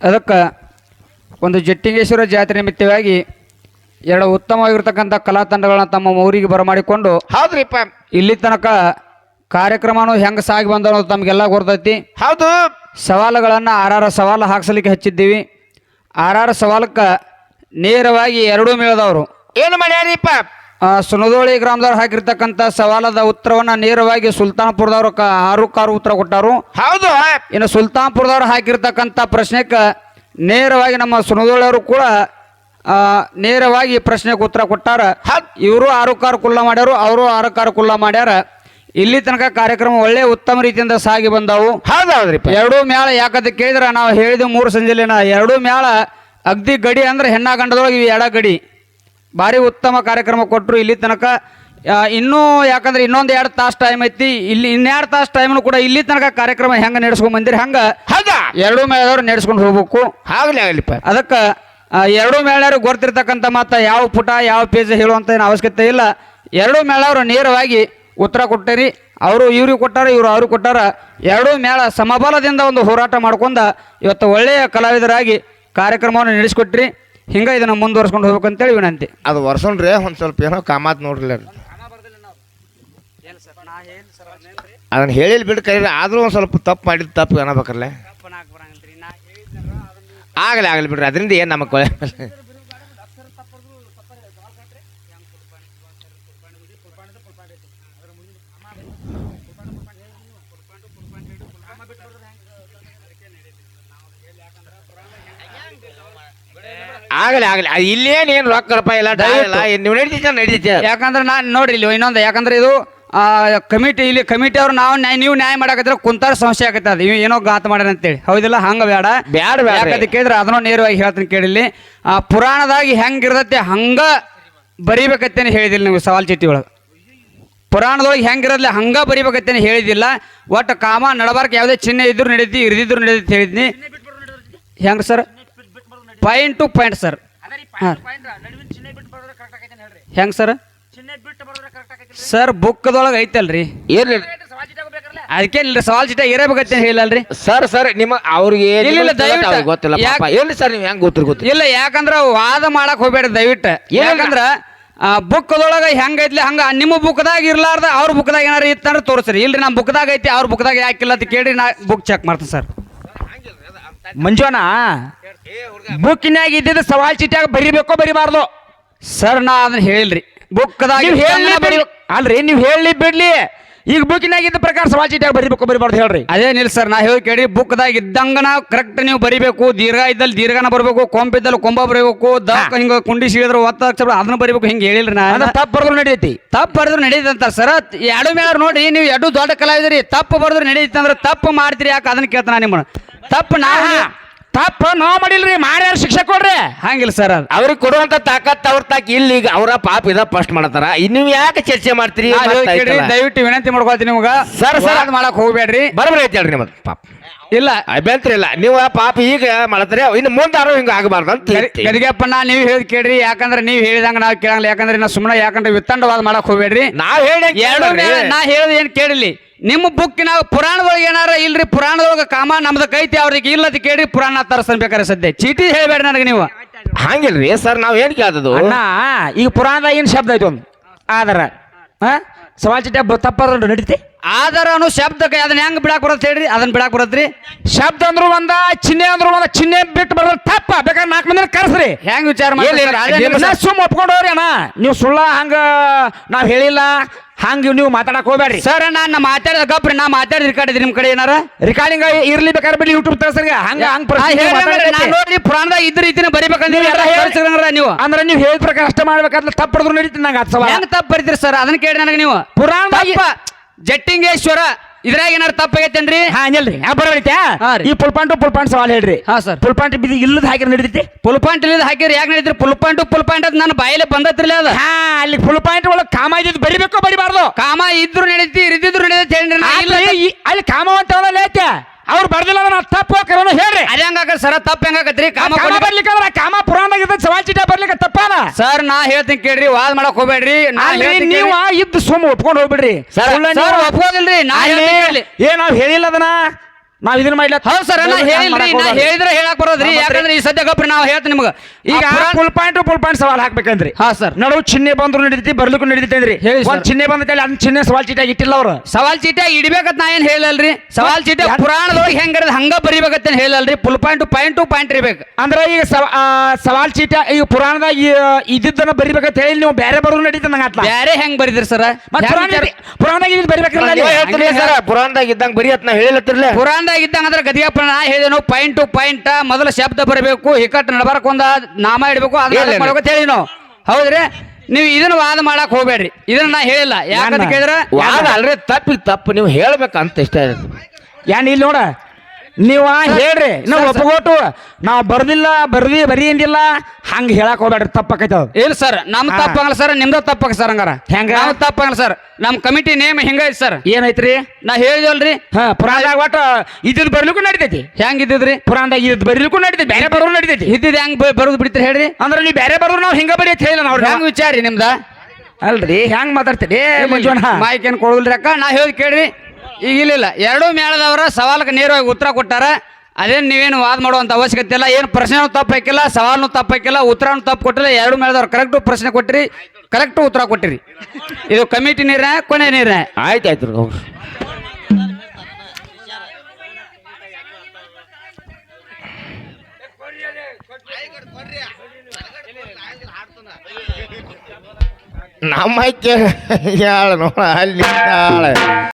ಅದಕ್ಕೆ ಒಂದು ಜಟ್ಟಿಂಗೇಶ್ವರ ಜಾತ್ರೆ ನಿಮಿತ್ತವಾಗಿ ಎರಡು ಉತ್ತಮವಾಗಿರ್ತಕ್ಕಂಥ ಕಲಾ ತಂಡಗಳನ್ನ ತಮ್ಮ ಊರಿಗೆ ಬರಮಾಡಿಕೊಂಡು ಹೌದ್ರಿಪ್ಪ ಇಲ್ಲಿ ತನಕ ಕಾರ್ಯಕ್ರಮನು ಹೆಂಗೆ ಸಾಗಿ ಬಂದ ತಮಗೆಲ್ಲ ಗೊತ್ತೈತಿ ಹೌದು. ಸವಾಲುಗಳನ್ನು ಆರಾರು ಸವಾಲು ಹಾಕ್ಸಲಿಕ್ಕೆ ಹಚ್ಚಿದ್ದೀವಿ. ಆರಾರು ಸವಾಲಕ್ಕೆ ನೇರವಾಗಿ ಎರಡೂ ಮೇಳದವರು. ಏನು ಮಾಡ್ಯಾರಿಪ್ಪ ಆ, ಸುನದೋಳಿ ಗ್ರಾಮದವ್ರು ಹಾಕಿರ್ತಕ್ಕಂಥ ಸವಾಲದ ಉತ್ತರವನ್ನು ನೇರವಾಗಿ ಸುಲ್ತಾನ್ಪುರದವ್ರು ಕ ಆರು ಕಾರು ಉತ್ತರ ಕೊಟ್ಟರು. ಹೌದು. ಇನ್ನು ಸುಲ್ತಾನ್ಪುರದವ್ರು ಹಾಕಿರ್ತಕ್ಕಂಥ ಪ್ರಶ್ನೆಗೆ ನೇರವಾಗಿ ನಮ್ಮ ಸುನದೋಳಿಯವರು ಕೂಡ ನೇರವಾಗಿ ಪ್ರಶ್ನೆಗೆ ಉತ್ತರ ಕೊಟ್ಟಾರ. ಇವರು ಆರು ಕಾರು ಕುಲ್ಲ ಮಾಡ್ಯಾರು ಅವರು ಆರು ಕಾರು ಕುಲ್ಲ ಮಾಡ್ಯಾರ. ಇಲ್ಲಿ ತನಕ ಕಾರ್ಯಕ್ರಮ ಒಳ್ಳೆ ಉತ್ತಮ ರೀತಿಯಿಂದ ಸಾಗಿ ಬಂದವು. ಹೌದು ಹೌದ್ರಿಪ್ಪ ಎರಡೂ ಮೇಳ ಯಾಕಂತ ಕೇಳಿದ್ರೆ ನಾವು ಹೇಳಿದ ಮೂರು ಸಂಜೆಲಿನ ಎರಡೂ ಮೇಳ ಅಗ್ದಿ ಗಡಿ ಅಂದ್ರೆ ಹೆಣ್ಣ ಗಂಡದೊಳಗೆ ಇವು ಎಡ ಗಡಿ ಭಾರಿ ಉತ್ತಮ ಕಾರ್ಯಕ್ರಮ ಕೊಟ್ಟರು ಇಲ್ಲಿ ತನಕ. ಇನ್ನೂ ಯಾಕಂದ್ರೆ ಇನ್ನೊಂದು ಎರಡು ತಾಸು ಟೈಮ್ ಐತಿ. ಇಲ್ಲಿ ಇನ್ನೆರಡು ತಾಸು ಟೈಮ್ನು ಕೂಡ ಇಲ್ಲಿ ತನಕ ಕಾರ್ಯಕ್ರಮ ಹೆಂಗೆ ನಡೆಸ್ಕೊಂಡ್ ಬಂದಿರಿ? ಹಂಗೆ ಹೌದಾ? ಎರಡೂ ಮೇಳದವ್ರು ನಡೆಸ್ಕೊಂಡು ಹೋಗ್ಬೇಕು. ಆಗಲಿ ಆಗ್ಲಿಪ್ಪ. ಅದಕ್ಕೆ ಎರಡೂ ಮೇಳರು ಗೊತ್ತಿರ್ತಕ್ಕಂಥ ಮಾತ್ರ ಯಾವ ಪುಟ ಯಾವ ಪೇಜ್ ಹೇಳುವಂಥ ಏನು ಅವಶ್ಯಕತೆ ಇಲ್ಲ. ಎರಡೂ ಮೇಳವರು ನೇರವಾಗಿ ಉತ್ತರ ಕೊಟ್ಟಿರಿ. ಅವರು ಇವ್ರಿಗೆ ಕೊಟ್ಟಾರ ಇವರು ಅವ್ರಿಗೆ ಕೊಟ್ಟಾರ. ಎರಡೂ ಮೇಳ ಸಮಬಲದಿಂದ ಒಂದು ಹೋರಾಟ ಮಾಡ್ಕೊಂಡ ಇವತ್ತು ಒಳ್ಳೆಯ ಕಲಾವಿದರಾಗಿ ಕಾರ್ಯಕ್ರಮವನ್ನು ನಡೆಸಿಕೊಟ್ರಿ. ಹಿಂಗೆ ಇದನ್ನು ಮುಂದುವರ್ಸ್ಕೊಂಡು ಹೋಗ್ಬೇಕಂತೇಳಿ ವಿನಂತಿ. ಅದು ವರ್ಷನ್ರಿ ಒಂದು ಸ್ವಲ್ಪ ಏನೋ ಕಾಮಾತ್ ನೋಡ್ರಿ ಅದನ್ನು ಹೇಳಿಲ್ಲ ಬಿಡ್ ಕರೀರಿ, ಆದರೂ ಒಂದು ಸ್ವಲ್ಪ ತಪ್ಪು ಮಾಡಿದ ತಪ್ಪು ಅನ್ನಬೇಕಲ್ಲ ಆಗಲಿ ಆಗಲಿ ಬಿಡ್ರಿ, ಅದರಿಂದ ಏನು ನಮಗೆ ಆಗಲಿ ಆಗಲಿ. ಅದು ಇಲ್ಲೇನು ಏನು ರೊಕ್ಕ ರೂಪಾಯಿ ಇಲ್ಲ ಡಾ ಇಲ್ಲ. ನೀವು ನಡೀತೈತೆ ನಡೀತೈತೆ ಯಾಕಂದ್ರೆ ನಾನು ನೋಡ್ರಿ ಇಲ್ಲಿ ಇನ್ನೊಂದು. ಯಾಕಂದ್ರೆ ಇದು ಕಮಿಟಿ ಇಲ್ಲಿ ಕಮಿಟಿ ಅವ್ರು ನಾವು ನ್ಯಾಯ ನೀವು ನ್ಯಾಯ ಮಾಡಕತ್ತಿರ ಕುಂತಾರ ಸಮಸ್ಯೆ ಆಗತ್ತೆ ಅದು. ಇವ್ ಏನೋ ಗಾತ ಮಾಡ್ಯಾರ ಅಂತೇಳಿ. ಹೌದಿಲ್ಲ? ಹಂಗ ಬೇಡ ಬ್ಯಾಡ ಬೇಡ ಕೇಳಿದ್ರೆ ಅದನ್ನು ನೇರವಾಗಿ ಹೇಳ್ತೀನಿ ಕೇಳಿಲ್ಲಿ. ಆ ಪುರಾಣದಾಗಿ ಹೆಂಗಿರ್ತೈತೆ ಹಂಗ ಬರಿಬೇಕತ್ತೇನೆ ಹೇಳಿದಿಲ್ಲ ನೀವು ಸವಾಲ್ ಚೀಟಿ ಒಳಗೆ. ಪುರಾಣದೊಳಗೆ ಹೆಂಗಿರಲ್ಲ ಹಂಗ ಬರಿಬೇಕತ್ತೇನೆ ಹೇಳಿದಿಲ್ಲ. ಒಟ್ಟು ಕಾಮ ನಡಬಾರ್ಕ ಯಾವುದೇ ಚಿಹ್ನೆ ಇದ್ರು ನಡೀತಿ ಇರ್ದಿದ್ರು ನಡೀತಿ ಹೇಳಿದ್ನಿ. ಹೆಂಗ sir? Point to point sir. ಹಾಂ. ಹೆಂಗ್ ಸರ್? ಸರ್ ಬುಕ್ದೊಳಗೆ ಐತಲ್ರಿ. ಏನ್ರಿ ಅದಕ್ಕೆ ಇಲ್ಲ ಸವಾಲ್ ಚೀಟ ಇರಬೇಕಂತ ಹೇಳಲ್ರಿ? ಸರ್ ಸರ್ ನಿಮ್ಮ ಅವ್ರಿಗೆ ಇಲ್ಲ, ಇಲ್ಲ, ದಯವಿಟ್ಟು. ಗೊತ್ತಿಲ್ಲ ಪಾಪ. ಎಲ್ಲಿ ಸರ್ ನೀವು ಹೆಂಗ್ ಗೊತ್ತಿರ ಗೊತ್ತಿಲ್ಲ. ಇಲ್ಲ ಯಾಕಂದ್ರ ವಾದ ಮಾಡಕ್ ಹೋಗ್ಬೇಡ ದಯವಿಟ್ಟು. ಇಲ್ಲ. ಬುಕ್ದೊಳಗೆ ಹೆಂಗೈತ್ಲಿ ಹಂಗ ನಿಮ್ಮ ಬುಕ್ದಾಗ ಇರ್ಲಾರ್ದ ಅವ್ರ ಬುಕ್ದಾಗ ಏನಾರ ಇತ್ತಂದ್ರೆ ತೋರಿಸ್ರಿ. ಇಲ್ರಿ ನಮ್ಮ ಬುಕ್ದಾಗ ಐತಿ ಅವ್ರ ಬುಕ್ದಾಗ ಯಾಕಿಲ್ಲ ಅಂತ ಕೇಳಿ ನಾ ಬುಕ್ ಚೆಕ್ ಮಾಡ್ತೀನಿ ಸರ್. ಮಂಜುವನ ಬುಕ್ಕಿನಾಗ ಇದ್ದಿದ್ದು ಸವಾಲ್ ಚೀಟಿಯಾಗ ಬರಿಬೇಕೋ ಬರಿಬಾರ್ದು? ಸರ್ ನಾ ಅದನ್ನ ಹೇಳಿಲ್ರಿ. ಬುಕ್ದಾಗ ಅಲ್ರಿ ನೀವು ಹೇಳಿ ಬಿಡ್ಲಿ. ಈಗ ಬುಕ್ನಾಗ ಇದ್ದ ಪ್ರಕಾರ ಸವಾಲ್ ಚೀಟಿಯಾಗ ಬರಿಬೇಕೋ ಬರಿಬಾರ್ದು ಹೇಳ್ರಿ. ಅದೇನಿಲ್ಲ ಸರ್ ನಾ ಹೇಳಿ ಕೇಳಿ ಬುಕ್ದಾಗ ಇದ್ದಂಗ ನಾವು ಕರೆಕ್ಟ್ ನೀವು ಬರಿಬೇಕು. ದೀರ್ಘ ಇದ್ದಲ್ಲಿ ದೀರ್ಘನ ಬರಬೇಕು ಕೊಂಬ ಇದ್ದಲ್ಲಿ ಕೊಂಬ ಬರಬೇಕು ದಕ್ಕ ಹಿಂಗ ಕುಂಡಿ ಸೀಳಿದ್ರೆ ಒತ್ತ ಅಕ್ಷರ ಅದನ್ನ ಬರಿಬೇಕು ಹಿಂಗೆ ಹೇಳಿಲ್ರಿ ನಾ. ಅದ ತಪ್ಪು ಬರೆದ್ರು ನಡೆಯೈತಿ ತಪ್ಪು ಬರೆದ್ರು ನಡೀತಂತ ಸರ್ ಎರಡು ಮೇಲೆ ನೋಡಿ ನೀವು ಎರಡು ದೊಡ್ಡ ಕಲಾವಿದ್ರಿ ತಪ್ಪು ಬರೆದ್ರು ನಡೀತಂದ್ರೆ ಅಂದ್ರೆ ತಪ್ಪು ಮಾಡ್ತೀರಿ ಯಾಕೆ ಅದನ್ನ ಕೇಳ್ತಾನ ನಿಮ್ಮ ತಪ್ಪು ನೀವು- ತಪ್ಪು ನಾವ್ ಮಾಡಿಲ್ರಿ ಮಾಡ್ಯಾರ ಶಿಕ್ಷೆ ಕೊಡ್ರಿ. ಹಂಗಿಲ್ಲ ಸರ್ ಅದು. ಅವ್ರಿಗೆ ಕೊಡುವಂತ ತಾಕತ್ ಅವ್ರ ತಾಕ ಇಲ್ಲಿ ಈಗ ಅವರ ಪಾಪ ಇದ ಫಸ್ಟ್ ಮಾಡತಾರ. ಇನ್ನು ಯಾಕೆ ಚರ್ಚೆ ಮಾಡ್ತೀರಿ? ದಯವಿಟ್ಟು ವಿನಂತಿ ಮಾಡ್ಕೊಳ್ತೀನಿ ನಿಮ್ಗ. Sir, sir. ಅದು ಮಾಡಕ್ ಹೋಗ್ಬೇಡ್ರಿ. ಬರಬ್ರಿ ಐತಿ ಹೇಳ್ರಿ ನಿಮ್ಮದು ಪಾಪ. ಇಲ್ಲ. ಅಭ್ಯಂತರ ಇಲ್ಲ. ನೀವು ಪಾಪ ಈಗ ಮಾಡತ್ರಿ ಇನ್ನು ಮುಂದೆ ಯಾರು ಹಿಂಗ ಆಗಬಾರ್ದು ಅಂತ. ಗದಿಗೆಪ್ಪಣ್ಣ ನೀವು ಹೇಳಿ ಕೇಳ್ರಿ. ಯಾಕಂದ್ರೆ ನೀವು ಹೇಳಿದಂಗ ನಾವು ಕೇಳಂಗಿಲ್ಲ. ಯಾಕಂದ್ರೆ ನಾ ಸುಮ್ಮನೆ ಯಾಕಂದ್ರೆ ವಿತ್ತಂಡವಾದ ಮಾಡಕ್ ಹೋಗ್ಬೇಡ್ರಿ. ನಾವ್ ಹೇಳಿ ನಾ ಹೇಳೋದು ಏನು ಕೇಳಿಲಿ ನಿಮ್ಮ ಬುಕ್ಕಿನ ಪುರಾಣದೊಳಗೆ ಏನಾರ ಇಲ್ರಿ? ಪುರಾಣದೊಳಗೆ ಕಾಮ ನಮ್ದು ಕೈತಿ ಅವ್ರಿಗೆ ಇಲ್ಲದ ಕೇಳಿ ಪುರಾಣ ತರಿಸ್ಬೇಕಾರೆ ಸದ್ಯ. ಚೀಟಿ ಹೇಳ್ಬೇಡ್ರಿ ನನಗೆ ನೀವು. ಹಂಗಿಲ್ರಿ ಸರ್ ನಾವ್ ಏನ್ ಕೇಳ್ತದು ಅಣ್ಣ ಈಗ ಪುರಾಣದಾಗ ಏನ್ ಶಬ್ದ ಐತಿ ಒಂದು? ಆದರ ಹಾ? ಸವಾಲ್ ಚೀಟಿ ತಪ್ಪಾದ್ರೆ ನಡೀತಿ. ಆದರ ಅನ್ನೋ ಶಬ್ದಕ್ಕೆ ಅದನ್ನ ಹೆಂಗ್ ಬಿಡಾಕ್ ಬರತ್ತೆ ಹೇಳ್ರಿ? ಅದನ್ನ ಬಿಡಾಕ್ ಬರತ್ರಿ? ಶಬ್ದ ಅಂದ್ರು ಒಂದ ಚಿಹ್ನೆ ಅಂದ್ರು ಒಂದ ಚಿಹ್ನೆ ಬಿಟ್ಟು ಬರೋದು ತಪ್ಪ. ಬೇಕಾದ್ರೆ ನಾಲ್ಕು ಮಂದಿ ಕರ್ಸ್ರಿ. ಹೆಂಗ್ ವಿಚಾರ ಮಾಡಿ ಸುಮ್ ಒಪ್ಕೊಂಡು ಹೋಗ್ರಿ ಅಣ್ಣ. ನೀವು ಸುಳ್ಳ ಹಂಗ ನಾವ್ ಹೇಳಿಲ್ಲ. ಹಂಗ ನೀವು ಮಾತಾಡಕ್ ಹೋಗ್ಬೇಡ್ರಿ. ಸರ್ ನಾನು ಮಾತಾಡಿದ ಗಪ್ರಿ ನಾ ಮಾತಾಡಿದ ರಿಕಾರ್ಡ್ ನಿಮ್ ಕಡೆ ಏನಾರ? ರಿಕಾರ್ಡಿಂಗ್ ಇರ್ಲಿ ಬೇಕಾದ್ರೆ ಬಿಡಿ ಯೂಟ್ಯೂಬ್ ತರ್ಸರ್ಗೆ ಹಂಗ ಹಂಗ. ನೋಡ್ರಿ ಪುರಾಣದ ಇದ್ರ ರೀತಿನ ಬರಿಬೇಕಂದ್ರೆ ನೀವು ಎಲ್ಲ ತೋರಿಸಿದ್ರಂಗ್ರ ನೀವು. ಅಂದ್ರೆ ನೀವು ಹೇಳಿದ ಪ್ರಕಾರ ಅಷ್ಟ ಮಾಡ್ಬೇಕಾದ್ರೆ ತಪ್ಪಡಿದ್ರು ನಡೀತೀನಿ ನಂಗೆ ಹತ್ತು ಸಲ. ಹೆಂಗ್ ತಪ್ಪು ಬರಿತೀರಿ ಸರ್ ಅದನ್ನ ಕೇಳಿ ನನಗೆ ನೀವು. ಪುರಾಣ ತಪ್ಪ. ಜಟ್ಟಿಂಗೇಶ್ವರ ಇದ್ರಾಗ ಏನಾರ ತಪ್ಪಾಗೈತೇನ್ರಿ? ಹಾ ನಿಲ್ರಿ ಹಾ ಬರಬೈತ್ಯಾ ಹಾ ರೀ. ಈ ಪುಲ್ಪಾಂಟು ಪುಲ್ಪಾಂಟ್ ಸವಾಲ್ ಹೇಳ್ರಿ. ಹಾ ಸರ್. ಪುಲ್ಪಾಂಟ್ ಬಿದ್ದು ಇಲ್ಲದ ಹಾಕಿ ನಡೀತೈತಿ? ಫುಲ್ ಪಾಯಿಂಟ್ ಇಲ್ಲದ ಹಾಕಿರಿ ಯಾಕೆ ನಡೀತ್ರಿ? ಪುಲ್ಪಾಂಟು ಪುಲ್ಪಾಂಟ್ ಅಂತ ನನ್ನ ಬಾಯಲ್ಲಿ ಬಂದತ್ರಿಲ್ಲ ಅದ. ಹಾ ಅಲ್ಲಿ ಫುಲ್ ಪಾಯಿಂಟ್ ಒಳಗೆ ಕಾಮ ಇದ್ದಿದ್ದು ಬರಿಬೇಕೋ ಬರಿಬಾರ್ದು? ಕಾಮ ಇದ್ರು ನಡೀತಿ ಇರಿದಿದ್ರು ನಡೀತಿ ಹೇಳಿ ನಾ ಇಲ್ಲ ಈ- ಅಲ್ಲಿ ಕಾಮ ಅಂತ ಹೇಳಲ್ಲ ಐತೆ ಅವ್ರು ಬರ್ದಿಲ್ಲ ಅಂದ್ರೆ ನಾ ತಪ್ಪು ಕರೋನ ಹೇಳ್ರಿ. ಅದೇ ಹಂಗಾಗ ಸರ ತಪ್ಪ ಹೆಂಗಾಕತ್ರಿ? ಕಾಮ ಬರ್ಲಿಕ್ಕೆ ಅಂದ್ರೆ ಕಾಮ ಪುರಾಣದಾಗ ಇದ್ದ ಸವಾಲ್ ಚೀಟ ಬರ್ಲಿಕ್ಕೆ ತಪ್ಪಾನ ಸರ್ ನಾ ಹೇಳ್ತೀನಿ ಕೇಳ್ರಿ ವಾದ ಮಾಡಕ್ ಹೋಗ್ಬೇಡ್ರಿ ಅಲ್ಲಿ ನೀವು ಇದ್ದ ಸುಮ್ಮ ಒಪ್ಕೊಂಡು ಹೋಗ್ಬಿಡ್ರಿ. ಒಪ್ಕೋದಿಲ್ರಿ ನಾ ಏನ್. ನಾವ್ ಹೇಳಿಲ್ಲ ಅದನ್ನ? ನಾವ್ ಇದನ್ನ ಮಾಡ್ಲ ಹೌದ್ ಸರ್ ನಾ ಹೇಳಿಲ್ರಿ ನಾ ಹೇಳಿದ್ರೆ ಹೇಳಕ್ ಬರೋದ್ರಿ ಯಾಕಂದ್ರೆ ಈ ಸದ್ಯ ಗಪ್ರಿ ನಾವು ಹೇಳ್ತೀನಿ ನಿಮ್ಗೆ. ಈಗ ಫುಲ್ ಪಾಯಿಂಟ್ ಫುಲ್ ಪಾಯಿಂಟ್ ಸವಾಲ್ ಹಾಕ್ಬೇಕಂದ್ರಿ. ಹಾ ಸರ್. ನಡು ಚಿನ್ನೆ ಬಂದ್ರು ನಡೀತಿ ಬರ್ಲಿಕ್ಕೂ ನಡೀತೈತೆ ಅಂದ್ರಿ. ಹೇಳಿ ಸರ್. ಒಂದ್ ಚಿಹ್ನೆ ಬಂದೈತೆ ಅದ್ ಚಿಹ್ನೆ ಸವಾಲ್ ಚೀಟಿಯಾಗಿ ಇಟ್ಟಿಲ್ಲ ಅವ್ರು. ಸವಾಲ್ ಚೀಟಿ ಇಡ್ಬೇಕಂತ ನಾ ಏನ್ ಹೇಳಲ್ರಿ? ಸವಾಲ್ ಚೀಟಿ ಪುರಾಣದೊಳಗೆ ಹೆಂಗಿರೋದು ಹಂಗ ಬರಿಬೇಕಂತ ಹೇಳಲ್ರಿ? Full point point to point ಇರ್ಬೇಕು. ಅಂದ್ರೆ ಈಗ ಸವ- ಸವಾಲ್ ಚೀಟ ಈಗ ಪುರಾಣದಾಗ ಇದ್ದನ್ನ ಇದ್ದಿದ್ದನ್ನ ಬರಿಬೇಕಂತ ಹೇಳಿ ನೀವು ಬೇರೆ ಬರೋದು ನಡೀತ ನಂಗೆ ಬೇರೆ ಬ್ಯಾರೆ ಹೆಂಗ್ ಬರಿದ್ರಿ ಸರ್? ಮತ್ತೆ ಪುರಾಣ ಪುರಾಣದಾಗ ಇದ್ ಬರಿಬೇಕಲ್ಲ ಅಲ್ಲಿ? ನೀವೇ ಹೇಳ್ತೀರಿ ಸರ್ ಪುರಾಣದಾಗ ಇದ್ದಂಗ ಬರೀ ಅತ್ ನಾ ಹೇಳಿಲ್ಲತ್ತಿರ್ಲೆ ಪುರಾಣದಾಗ ಇದ್ದಂಗ ಅಂದ್ರೆ ಗದಿಗೆ ನಾ ಹೇಳಿದೆನು ಪಾಯಿಂಟ್ ಟು ಪಾಯಿಂಟ್ ಮೊದಲ ಶಬ್ದ ಬರಬೇಕು ಹಿಕ್ಕಟ್ ನಡಬಾರಕ್ ಒಂದ ನಾಮ ಇಡಬೇಕು ಇಲ್ಲ. ಹೇಳಿ ನಾವು. ಹೌದ್ರಿ? ನೀವು ಇದನ್ನ ವಾದ ಮಾಡಕ್ ಹೋಗ್ಬೇಡ್ರಿ. ಇದನ್ನ ನಾ ಹೇಳಿಲ್ಲ. ಯಾಕಂತ? ಕೇಳಿದ್ರೆ? ವಾದ ಅಲ್ರಿ ತಪ್ಪಿಗೆ ತಪ್ಪು. ನೀವು ಹೇಳ್ಬೇಕಂತ ಇಷ್ಟ. ಯಾನ್ ಇಲ್ಲಿ ನೋಡ? ನೀವ ಹೇಳ್ರಿ ನಾವು ಒಪ್ಪಗೋಟು ನಾವು ಬರ್ದಿಲ್ಲ ಬರ್ದಿ ಬರೀ ಅಂದಿಲ್ಲ ಹಂಗ ಹೇಳಕ್ ಹೋಗ್ಬೇಡ್ರಿ ತಪ್ಪಾಕೈತ ಇಲ್ಲ ಸರ್ ನಮ್ ಹಾ. ತಪ್ಪಂಗಲ್ಲ ಸರ್ ನಿಮ್ದ ತಪ್ಪಕ ಸರ್ ಹಂಗಾರ. ಹೆಂಗ? ನಾವು ತಪ್ಪಂಗಲ್ಲ ಸರ್ ನಮ್ ಕಮಿಟಿ ನೇಮ್ ಹೆಂಗೈತ್ ಸರ್. ಏನೈತ್ರಿ? ನಾ ಹೇಳಿದಲ್ರಿ ಹಾ ಪುರಾಣದಾಗ ಒಟ್ಟ ಇದ್ದಿದ್ ಬರ್ಲಿಕ್ಕೂ ನಡಿತೈತಿ. ಹೆಂಗಿದ್ದಿದ್ರಿ? ಪುರಾಣದಾಗ ಇದ್ ಬರ್ಲಿಕ್ಕೂ ನಡಿತೈತಿ ಬೇರೆ ಬರೋ ನಡಿತೈತಿ. ಇದ್ದಿದ್ ಹೆಂಗ್ ಬರೋದು ಬಿಡ್ತೀರಿ ಹೇಳ್ರಿ? ಅಂದ್ರೆ ನೀವು ಬೇರೆ ಬರೋ ನಾವು ಹಿಂಗ ಬರೀ ಅಂತ ಹೇಳಿಲ್ಲ ನಾವು ಹೆಂಗ್ ವಿಚಾರಿ ನಿಮ್ದ? ಅಲ್ರಿ ಹೆಂಗ್ ಮಾತಾಡ್ತೀರಿ? ಮಂಜುವಣ್ಣ ಮಾಹಿತಿ ಏನ್ ಕೊಡುದಿಲ್ರಿ ಅಕ್ಕ? ನಾ ಹೇಳಿ ಕೇಳ್ರಿ. ಈಗ ಇಲ್ಲ ಎರಡೂ ಮೇಳದವರ ಸವಾಲಕ್ಕೆ ನೇರವಾಗಿ ಉತ್ತರ ಕೊಟ್ಟಾರ. ಅದೇನು ನೀವೇನು ವಾದ ಮಾಡುವಂಥ ಅವಶ್ಯಕತೆ ಇಲ್ಲ. ಏನು ಪ್ರಶ್ನೆನೂ ತಪ್ಪು ಹಾಕಿಲ್ಲ ತಪ್ಪಾಕಿಲ್ಲ ತಪ್ಪು ಹಾಕಿಲ್ಲ ಉತ್ತರನೂ ತಪ್ಪು ಕೊಟ್ಟಿಲ್ಲ. ಎರಡು ಮೇಳದವ್ರು ಕರೆಕ್ಟು ಪ್ರಶ್ನೆ ಕೊಟ್ಟಿರಿ ಕರೆಕ್ಟು ಉತ್ತರ ಕೊಟ್ಟಿರಿ. ಇದು ಕಮಿಟಿ ನೀರ ಕೊನೆ ನೀರ ಆಯ್ತು ಆಯ್ತು ನಮ್ಮ ಹೇಳ ನೋಡ ಅಲ್ಲಿ